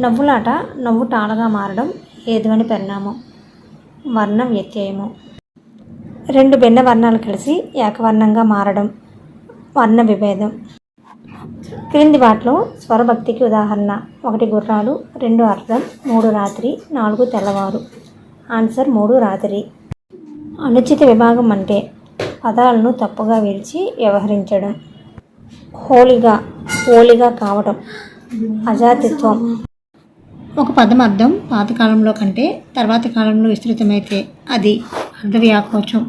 నవ్వులాట నవ్వు టాలగా మారడం ఏదువని పరిణామం వర్ణం వ్యత్యయము రెండు భిన్న వర్ణాలు కలిసి ఏకవర్ణంగా మారడం వర్ణ విభేదం. క్రింది వాటిలో స్వరభక్తికి ఉదాహరణ. ఒకటి గుర్రాలు రెండు అర్థం మూడు రాత్రి నాలుగు తెల్లవారు. ఆన్సర్ మూడు రాత్రి. అనుచిత విభాగం అంటే పదాలను తప్పుగా విరిచి వ్యవహరించడం. హోళీగా హోళీగా కావడం అజాతిత్వం. ఒక పదం అర్థం పాతకాలంలో కంటే తర్వాతి కాలంలో విస్తృతమైతే అది అర్ధవ్యాకోచం.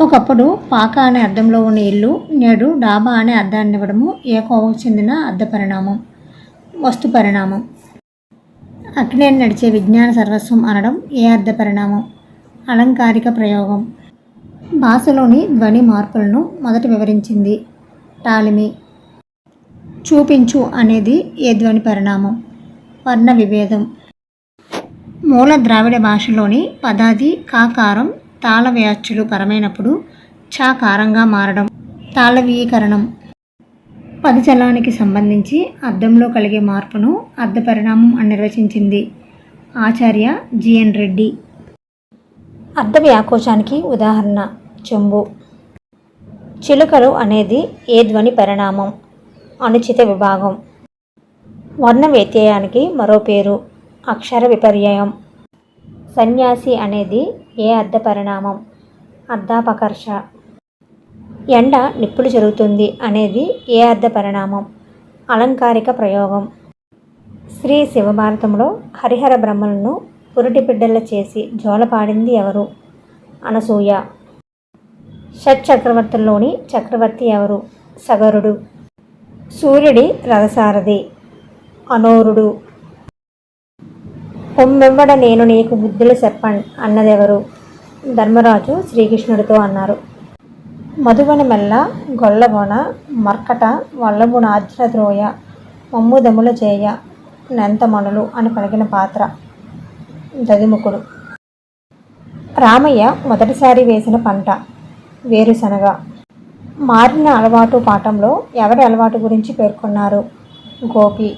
ఒకప్పుడు పాక అనే అర్థంలో ఉన్న ఇల్లు నేడు డాబా అనే అర్థాన్ని ఇవ్వడము ఏ కోవకు చెందిన అర్థ పరిణామం వస్తు పరిణామం అక్కినేని నడిచే విజ్ఞాన సర్వస్వం అనడం ఏ అర్థ పరిణామం అలంకారిక ప్రయోగం. భాషలోని ధ్వని మార్పులను మొదట వివరించింది టాలిమి. చూపించు అనేది ఏ ధ్వని పరిణామం? వర్ణ విభేదం. మూల ద్రావిడ భాషలోని పదాది కాకారం తాళ వ్యాచ్యులు పరమైనప్పుడు చాకారంగా మారడం. తాళవీకరణం. పదచలానికి సంబంధించి అర్థంలో కలిగే మార్పును అర్థ పరిణామం అని నిర్వచించింది ఆచార్య జిఎన్ రెడ్డి. అర్థ వ్యాకోచానికి ఉదాహరణ చెంబు. చిలుకలు అనేది ఏ ధ్వని పరిణామం? అనుచిత విభాగం. వర్ణ వ్యత్యయానికి మరో పేరు అక్షర విపర్యయం. సన్యాసి అనేది ఏ అర్ధ పరిణామం? అర్ధాపకర్ష. ఎండ నిప్పులు జరుగుతుంది అనేది ఏ అర్ధ పరిణామం? అలంకారిక ప్రయోగం. శ్రీ శివభారతంలో హరిహర బ్రహ్మలను పురిటి బిడ్డల చేసి జోలపాడింది ఎవరు? అనసూయ. షట్ చక్రవర్తుల్లోని చక్రవర్తి ఎవరు? సగరుడు. సూర్యుడి రథసారథి. అనోరుడు. పొమ్మెవ్వడ నేను నీకు బుద్ధులు చెప్పండి అన్నదెవరు? ధర్మరాజు శ్రీకృష్ణుడితో అన్నారు. మధువన మెల్ల గొల్లబొన మర్కట వల్లబున ఆజ్రద్రోయ మమ్ముదముల చేయ నెంతమణులు అని పలికిన పాత్ర. దదిముఖుడు రామయ్య మొదటిసారి వేసిన పంట వేరుశనగ. మారిన అలవాటు పాఠంలో ఎవరి అలవాటు గురించి పేర్కొన్నారు? గోపి